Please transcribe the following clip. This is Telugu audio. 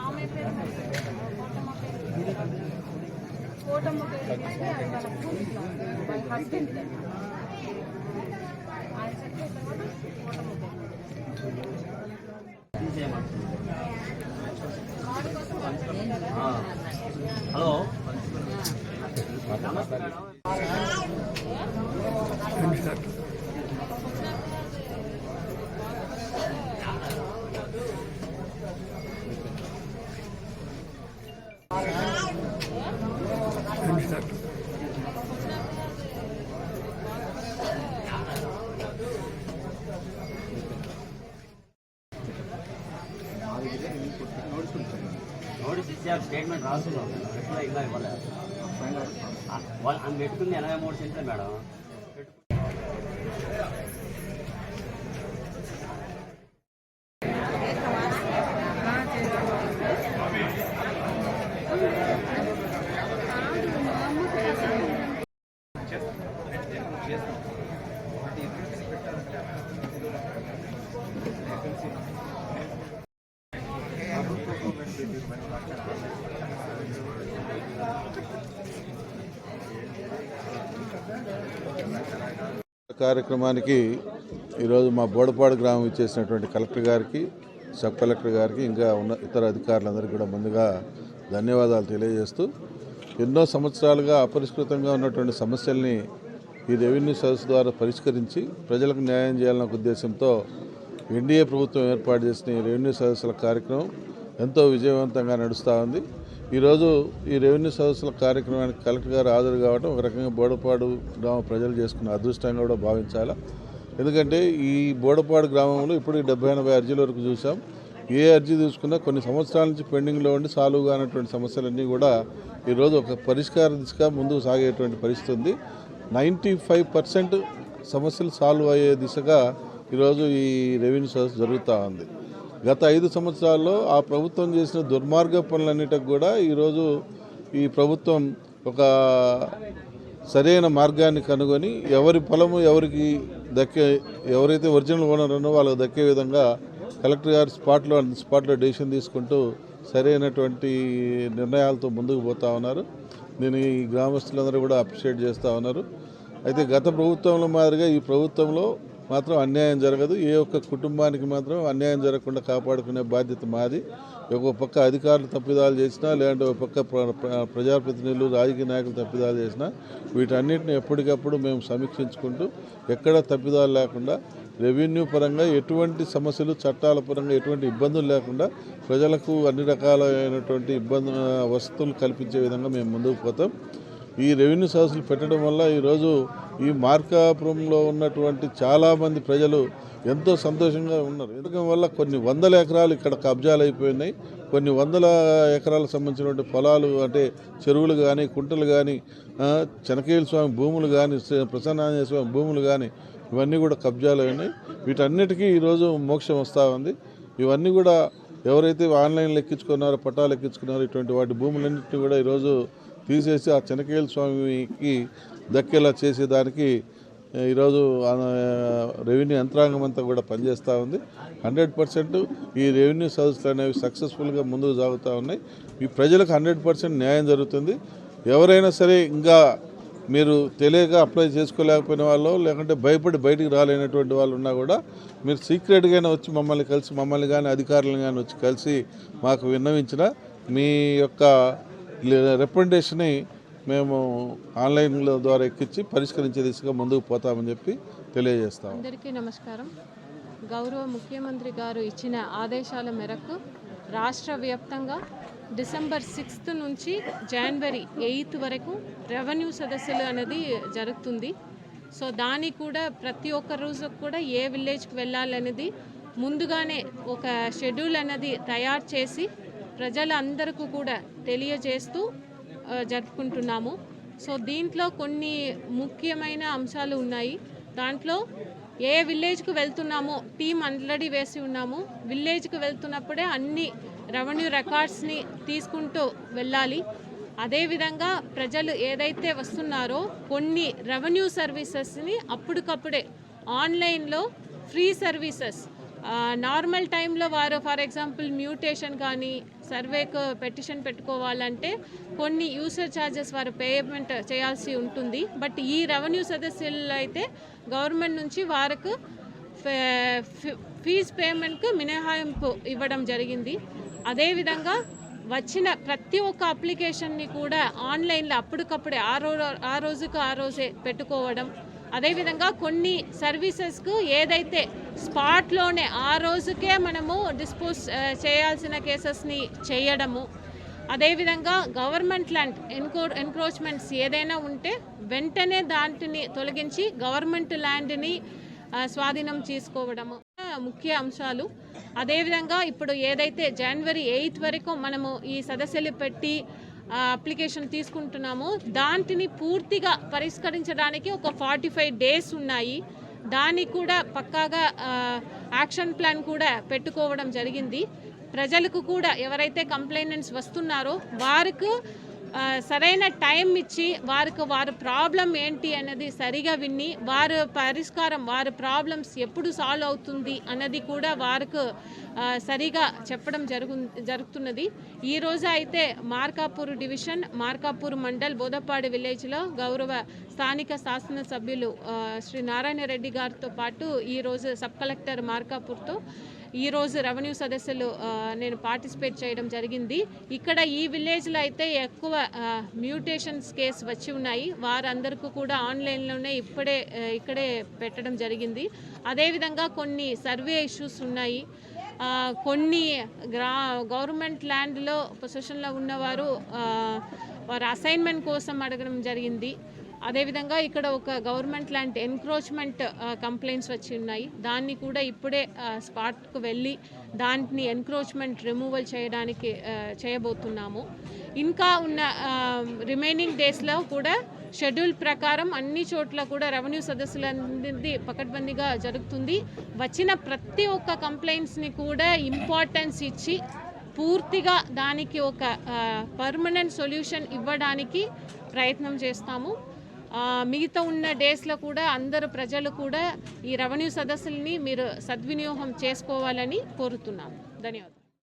ఆమె పేరు కోటమ్మ పేరు కోటమ్మ పేరు చేస్తే అది వాళ్ళ కూతురు. హస్బెండ్ ఆయన చనిపోయిన తర్వాత కోటమ్మ పేరు వాడి కోసం వాళ్ళు కదా హలో నోటీస్ ఇచ్చారు స్టేట్మెంట్ రాస్తున్నాం. రిప్లై ఎట్లా ఇలా ఇవ్వలేదు వాళ్ళు ఆమె పెట్టుకుంది ఎనభై మూడు సెంట్లు మేడం. కార్యక్రమానికి ఈరోజు మా బోడపాడు గ్రామం ఇచ్చేసినటువంటి కలెక్టర్ గారికి సబ్ కలెక్టర్ గారికి ఇంకా ఉన్న ఇతర అధికారులందరికీ కూడా ముందుగా ధన్యవాదాలు తెలియజేస్తూ ఎన్నో సంవత్సరాలుగా అపరిష్కృతంగా ఉన్నటువంటి సమస్యల్ని ఈ రెవెన్యూ సదస్సు ద్వారా పరిష్కరించి ప్రజలకు న్యాయం చేయాలన్న ఉద్దేశంతో ఎన్డీఏ ప్రభుత్వం ఏర్పాటు చేసిన ఈ రెవెన్యూ సదస్సుల కార్యక్రమం ఎంతో విజయవంతంగా నడుస్తూ ఉంది. ఈరోజు ఈ రెవెన్యూ సదస్సుల కార్యక్రమానికి కలెక్టర్ గారు హాజరు కావడం ఒక రకంగా బోడపాడు గ్రామ ప్రజలు చేసుకున్న అదృష్టంగా కూడా భావించాలా. ఎందుకంటే ఈ బోడపాడు గ్రామంలో ఇప్పుడు డెబ్బై ఎనభై అర్జీల వరకు చూసాం ఏ అర్జీ చూసుకున్నా కొన్ని సంవత్సరాల నుంచి పెండింగ్లో ఉండి సాల్వ్ కానటువంటి సమస్యలన్నీ కూడా ఈరోజు ఒక పరిష్కార దిశగా ముందుకు సాగేటువంటి పరిస్థితి ఉంది. నైంటీ ఫైవ్ పర్సెంట్ సమస్యలు సాల్వ్ అయ్యే దిశగా ఈరోజు ఈ రెవెన్యూ సదస్సు జరుగుతూ ఉంది. గత ఐదు సంవత్సరాల్లో ఆ ప్రభుత్వం చేసిన దుర్మార్గ పనులన్నిటికి కూడా ఈరోజు ఈ ప్రభుత్వం ఒక సరైన మార్గాన్ని కనుగొని ఎవరి పొలము ఎవరికి దక్కే ఎవరైతే ఒరిజినల్ ఓనర్ ఉన్నో వాళ్ళకి దక్కే విధంగా కలెక్టర్ గారు స్పాట్లో స్పాట్లో డెసిషన్ తీసుకుంటూ సరైనటువంటి నిర్ణయాలతో ముందుకు పోతా ఉన్నారు. నేను ఈ గ్రామస్తులందరూ కూడా అప్రిషియేట్ చేస్తూ ఉన్నారు. అయితే గత ప్రభుత్వంలో మాదిరిగా ఈ ప్రభుత్వంలో మాత్రం అన్యాయం జరగదు. ఏ ఒక్క కుటుంబానికి మాత్రం అన్యాయం జరగకుండా కాపాడుకునే బాధ్యత మాది. ఒక పక్క అధికారులు తప్పిదాలు చేసినా లేదంటే ఒక పక్క ప్ర- ప్రజాప్రతినిధులు రాజకీయ నాయకులు తప్పిదాలు చేసినా వీటన్నిటిని ఎప్పటికప్పుడు మేము సమీక్షించుకుంటూ ఎక్కడ తప్పిదాలు లేకుండా రెవెన్యూ పరంగా ఎటువంటి సమస్యలు చట్టాల పరంగా ఎటువంటి ఇబ్బందులు లేకుండా ప్రజలకు అన్ని రకాలైనటువంటి ఇబ్బంది వసతులు కల్పించే విధంగా మేము ముందుకు పోతాం. ఈ రెవెన్యూ సదస్సులు పెట్టడం వల్ల ఈరోజు ఈ మార్కాపురంలో ఉన్నటువంటి చాలామంది ప్రజలు ఎంతో సంతోషంగా ఉన్నారు. ఎందుకని వల్ల కొన్ని వందల ఎకరాలు ఇక్కడ కబ్జాలు అయిపోయినాయి. కొన్ని వందల ఎకరాలకు సంబంధించినటువంటి పొలాలు అంటే చెరువులు కానీ కుంటలు కానీ చెనకేయుల స్వామి భూములు కానీ ప్రసన్నాంజనేయ స్వామి భూములు కానీ ఇవన్నీ కూడా కబ్జాలు అయినాయి. వీటన్నిటికీ ఈరోజు మోక్షం వస్తూ ఉంది. ఇవన్నీ కూడా ఎవరైతే ఆన్లైన్లో ఎక్కించుకున్నారో పట్టాలు ఎక్కించుకున్నారో ఇటువంటి వాటి భూములన్నింటినీ కూడా ఈరోజు తీసేసి ఆ చెనకేయుల స్వామికి దక్కేలా చేసేదానికి ఈరోజు రెవెన్యూ యంత్రాంగం అంతా కూడా పనిచేస్తూ ఉంది. హండ్రెడ్ పర్సెంట్ ఈ రెవెన్యూ సదస్సులు అనేవి సక్సెస్ఫుల్గా ముందుకు సాగుతూ ఉన్నాయి. ఈ ప్రజలకు హండ్రెడ్ పర్సెంట్ న్యాయం జరుగుతుంది. ఎవరైనా సరే ఇంకా మీరు తెలియక అప్లై చేసుకోలేకపోయిన వాళ్ళు లేకుంటే భయపడి బయటికి రాలేనటువంటి వాళ్ళు ఉన్నా కూడా మీరు సీక్రెట్గానే వచ్చి మమ్మల్ని కలిసి మమ్మల్ని కానీ అధికారులను కానీ వచ్చి కలిసి మాకు విన్నవించిన మీ యొక్క రికమెండేషన్ని మేము ఆన్లైన్లో ద్వారా ఎక్కించి పరిష్కరించే దిశగా ముందుకు పోతామని చెప్పి తెలియజేస్తాం అందరికీ నమస్కారం. గౌరవ ముఖ్యమంత్రి గారు ఇచ్చిన ఆదేశాల మేరకు రాష్ట్ర వ్యాప్తంగా డిసెంబర్ సిక్స్త్ నుంచి జనవరి ఎయిత్ వరకు రెవెన్యూ సదస్సులు అనేది జరుగుతుంది. సో దానికి కూడా ప్రతి ఒక్క రోజు కూడా ఏ విలేజ్కి వెళ్ళాలనేది ముందుగానే ఒక షెడ్యూల్ అనేది తయారు చేసి ప్రజలందరికీ కూడా తెలియజేస్తూ జరుపుకుంటున్నాము. సో దీంట్లో కొన్ని ముఖ్యమైన అంశాలు ఉన్నాయి. దాంట్లో ఏ విలేజ్కు వెళ్తున్నామో టీం ఆల్రెడీ వేసి ఉన్నాము. విలేజ్కి వెళ్తున్నప్పుడే అన్ని రెవెన్యూ రికార్డ్స్ని తీసుకుంటూ వెళ్ళాలి. అదేవిధంగా ప్రజలు ఏదైతే వస్తున్నారో కొన్ని రెవెన్యూ సర్వీసెస్ని అప్పటికప్పుడే ఆన్లైన్లో ఫ్రీ సర్వీసెస్ నార్మల్ టైంలో వారు ఫర్ ఎగ్జాంపుల్ మ్యూటేషన్ కానీ సర్వేకు పెటిషన్ పెట్టుకోవాలంటే కొన్ని యూసర్ ఛార్జెస్ వారు పేమెంట్ చేయాల్సి ఉంటుంది. బట్ ఈ రెవెన్యూ సదస్సుల్లో అయితే గవర్నమెంట్ నుంచి వారికి ఫీజ్ పేమెంట్కు మినహాయింపు ఇవ్వడం జరిగింది. అదేవిధంగా వచ్చిన ప్రతి ఒక్క అప్లికేషన్ని కూడా ఆన్లైన్లో అప్పటికప్పుడే ఆ రో ఆ రోజుకు ఆ రోజే పెట్టుకోవడం అదేవిధంగా కొన్ని సర్వీసెస్కు ఏదైతే స్పాట్లోనే ఆ రోజుకే మనము డిస్పోజ్ చేయాల్సిన కేసెస్ని చేయడము. అదేవిధంగా గవర్నమెంట్ ల్యాండ్ ఎన్కో ఎన్క్రోచ్మెంట్స్ ఏదైనా ఉంటే వెంటనే దాంటిని తొలగించి గవర్నమెంట్ ల్యాండ్ని స్వాధీనం చేసుకోవడము ముఖ్య అంశాలు. అదేవిధంగా ఇప్పుడు ఏదైతే జనవరి ఎయిత్ వరకు మనము ఈ సదస్సులు పెట్టి అప్లికేషన్ తీసుకుంటున్నామో. దాంటిని పూర్తిగా పరిష్కరించడానికి ఒక ఫార్టీ ఫైవ్ డేస్ ఉన్నాయి. దానికి కూడా పక్కాగా యాక్షన్ ప్లాన్ కూడా పెట్టుకోవడం జరిగింది. ప్రజలకు కూడా ఎవరైతే కంప్లైంట్స్ వస్తున్నారో వారికి సరైన టైం ఇచ్చి వారికి వారి ప్రాబ్లం ఏంటి అనేది సరిగా విని వారు పరిష్కారం వారి ప్రాబ్లమ్స్ ఎప్పుడు సాల్వ్ అవుతుంది అన్నది కూడా వారికి సరిగా చెప్పడం జరుగు జరుగుతున్నది. ఈ రోజు అయితే మార్కాపూర్ డివిజన్ మార్కాపూర్ మండల్ బోధపాడు విలేజ్లో గౌరవ స్థానిక శాసనసభ్యులు శ్రీ నారాయణ రెడ్డి గారితో పాటు ఈరోజు సబ్ కలెక్టర్ మార్కాపూర్తో ఈరోజు రెవెన్యూ సదస్సులు నేను పార్టిసిపేట్ చేయడం జరిగింది. ఇక్కడ ఈ విలేజ్లో అయితే ఎక్కువ మ్యూటేషన్స్ కేసు వచ్చి ఉన్నాయి. వారందరికీ కూడా ఆన్లైన్లోనే ఇప్పుడే ఇక్కడే పెట్టడం జరిగింది. అదేవిధంగా కొన్ని సర్వే ఇష్యూస్ ఉన్నాయి. కొన్ని గ్రా గవర్నమెంట్ ల్యాండ్లో పొజిషన్లో ఉన్నవారు వారు అసైన్మెంట్ కోసం అడగడం జరిగింది. అదేవిధంగా ఇక్కడ ఒక గవర్నమెంట్ లాంటి ఎన్క్రోచ్మెంట్ కంప్లైంట్స్ వచ్చి ఉన్నాయి. దాన్ని కూడా ఇప్పుడే స్పాట్కు వెళ్ళి దాన్ని ఎన్క్రోచ్మెంట్ రిమూవల్ చేయడానికి చేయబోతున్నాము. ఇంకా ఉన్న రిమైనింగ్ డేస్లో కూడా షెడ్యూల్ ప్రకారం అన్ని చోట్ల కూడా రెవెన్యూ సదస్సులు అనేది పకడ్బందీగా జరుగుతుంది. వచ్చిన ప్రతి ఒక్క కంప్లైంట్స్ని కూడా ఇంపార్టెన్స్ ఇచ్చి పూర్తిగా దానికి ఒక పర్మనెంట్ సొల్యూషన్ ఇవ్వడానికి ప్రయత్నం చేస్తాము. మిగతా ఉన్న డేస్లో కూడా అందరు ప్రజలు కూడా ఈ రెవెన్యూ సదస్సుల్ని మీరు సద్వినియోగం చేసుకోవాలని కోరుతున్నాము. ధన్యవాదాలు.